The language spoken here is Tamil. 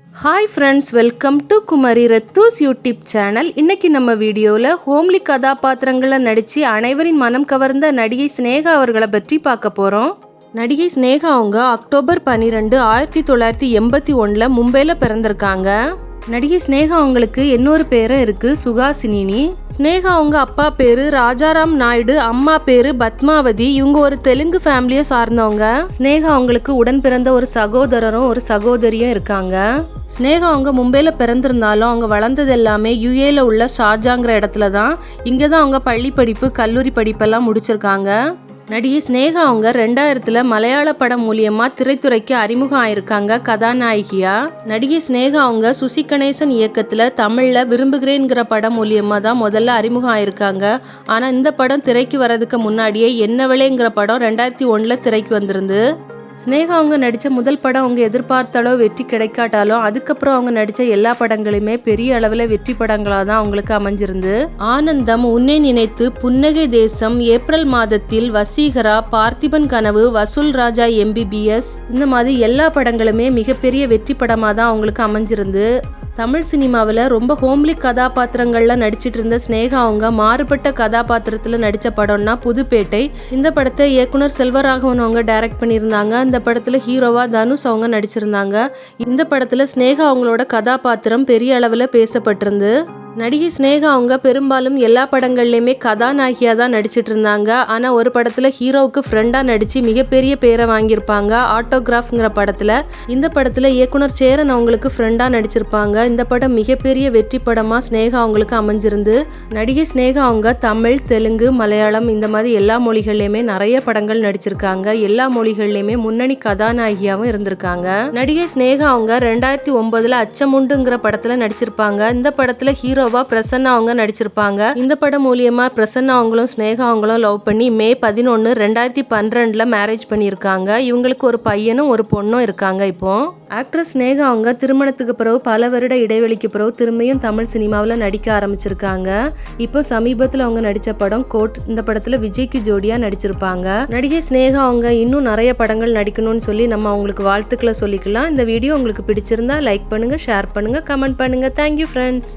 Hi friends welcome to Kumari ரத்தூஸ் YouTube channel இன்னைக்கு நம்ம வீடியோவில் ஹோம்லி கதாபாத்திரங்களில் நடித்து அனைவரின் மனம் கவர்ந்த நடிகை ஸ்னேகா அவர்களை பற்றி பார்க்க போகிறோம் நடிகை சினேகா அவங்க அக்டோபர் பன்னிரெண்டு ஆயிரத்தி தொள்ளாயிரத்தி எண்பத்தி ஒன்றில் மும்பையில் பிறந்திருக்காங்க. நடிகை ஸ்னேகா அவங்களுக்கு இன்னொரு பேரும் இருக்குது சுகாசினினி சினேகா அவங்க அப்பா பேரு ராஜாராம் நாயுடு அம்மா பேரு பத்மாவதி. இவங்க ஒரு தெலுங்கு ஃபேமிலியை சார்ந்தவங்க. சினேகா அவங்களுக்கு உடன் பிறந்த ஒரு சகோதரரும் ஒரு சகோதரியும் இருக்காங்க. சினேகா அவங்க மும்பையில் பிறந்திருந்தாலும் அவங்க வளர்ந்தது எல்லாமே யுஏல உள்ள ஷாஜாங்கிற இடத்துல தான் இங்கே தான் அவங்க பள்ளி படிப்பு கல்லூரி படிப்பெல்லாம் முடிச்சிருக்காங்க. நடிகை சினேகா அவங்க ரெண்டாயிரத்துல மலையாள படம் மூலியமா திரைத்துறைக்கு அறிமுகம் ஆயிருக்காங்க கதாநாயகியா. நடிகை சினேகா அவங்க சுசி கணேசன் இயக்கத்துல தமிழ்ல விரும்புகிறேங்கிற படம் மூலியமா தான் முதல்ல அறிமுகம் ஆயிருக்காங்க ஆனா இந்த படம் திரைக்கு வர்றதுக்கு முன்னாடியே என்னவளேங்கிற படம் ரெண்டாயிரத்தி ஒன்றில் திரைக்கு வந்திருந்து சினேகா அவங்க நடித்த முதல் படம் அவங்க எதிர்பார்த்தாலோ வெற்றி கிடைக்காட்டாலும் அதுக்கப்புறம் அவங்க நடித்த எல்லா படங்களுமே பெரிய அளவில் வெற்றி படங்களாக தான் அவங்களுக்கு அமைஞ்சிருந்து. ஆனந்தம் உன்னை நினைத்து புன்னகை தேசம் ஏப்ரல் மாதத்தில் வசீகரா பார்த்திபன் கனவு வசூல் ராஜா எம்பிபிஎஸ் இந்த மாதிரி எல்லா படங்களுமே மிகப்பெரிய வெற்றி படமாக தான் அவங்களுக்கு அமைஞ்சிருந்து. தமிழ் சினிமாவில் ரொம்ப ஹோம்லி கதாபாத்திரங்களில் நடிச்சிட்டு இருந்த ஸ்னேகா அவங்க மாறுபட்ட கதாபாத்திரத்தில் நடித்த படம்னா புதுப்பேட்டை. இந்த படத்தை இயக்குனர் செல்வராகவன் அவங்க டைரக்ட் பண்ணியிருந்தாங்க. இந்த படத்தில் ஹீரோவா தனுஷ் அவங்க நடிச்சிருந்தாங்க. இந்த படத்தில் ஸ்னேகா அவங்களோட கதாபாத்திரம் பெரிய அளவில் பேசப்பட்டிருந்து நடிகை ஸ்னேகா அவங்க பெரும்பாலும் எல்லா படங்கள்லையுமே கதாநாயகியாக தான் நடிச்சிட்டு இருந்தாங்க ஆனால் ஒரு படத்தில் ஹீரோவுக்கு ஃப்ரெண்டாக நடித்து மிகப்பெரிய பேரை வாங்கியிருப்பாங்க. ஆட்டோகிராஃப்ங்கிற படத்தில். இந்த படத்தில் இயக்குனர் சேரன் அவங்களுக்கு ஃப்ரெண்டாக நடிச்சிருப்பாங்க. இந்த படம் மிகப்பெரிய வெற்றி படமாக ஸ்னேகா அவங்களுக்கு அமைஞ்சிருந்து நடிகை ஸ்னேகா அவங்க தமிழ் தெலுங்கு மலையாளம் இந்த மாதிரி எல்லா மொழிகள்லையுமே நிறைய படங்கள் நடிச்சிருக்காங்க. எல்லா மொழிகள்லையுமே முன்னணி கதாநாயகியாகவும் இருந்திருக்காங்க. நடிகை ஸ்னேகா அவங்க ரெண்டாயிரத்தி ஒன்பதில் அச்சமுண்டுங்கிற படத்தில் நடிச்சிருப்பாங்க. இந்த படத்தில் ஹீரோ ஹீரோவா பிரசன்னா அவங்க நடிச்சிருப்பாங்க. இந்த படம் மூலியமா பிரசன்னா அவங்களும் ஸ்னேகா அவங்களும் லவ் பண்ணி மே பதினொன்று ரெண்டாயிரத்தி பன்னிரெண்டுல மேரேஜ் பண்ணியிருக்காங்க. இவங்களுக்கு ஒரு பையனும் ஒரு பொண்ணும் இருக்காங்க இப்போ. ஆக்ட்ரஸ் ஸ்னேகா அவங்க திருமணத்துக்கு பிறகு பல வருட இடைவெளிக்கு பிறகு திரும்பியும் தமிழ் சினிமாவில் நடிக்க ஆரம்பிச்சிருக்காங்க. இப்போ சமீபத்தில் அவங்க நடித்த படம் கோட் இந்த படத்தில் விஜய்க்கு ஜோடியாக நடிச்சிருப்பாங்க. நடிகை ஸ்னேகா அவங்க இன்னும் நிறைய படங்கள் நடிக்கணும்னு சொல்லி நம்ம அவங்களுக்கு வாழ்த்துக்களை சொல்லிக்கலாம். இந்த வீடியோ உங்களுக்கு பிடிச்சிருந்தா லைக் பண்ணுங்கள் ஷேர் பண்ணுங்கள் கமெண்ட் பண்ணுங்கள் தேங்க்யூ ஃப்ரெண்ட்ஸ்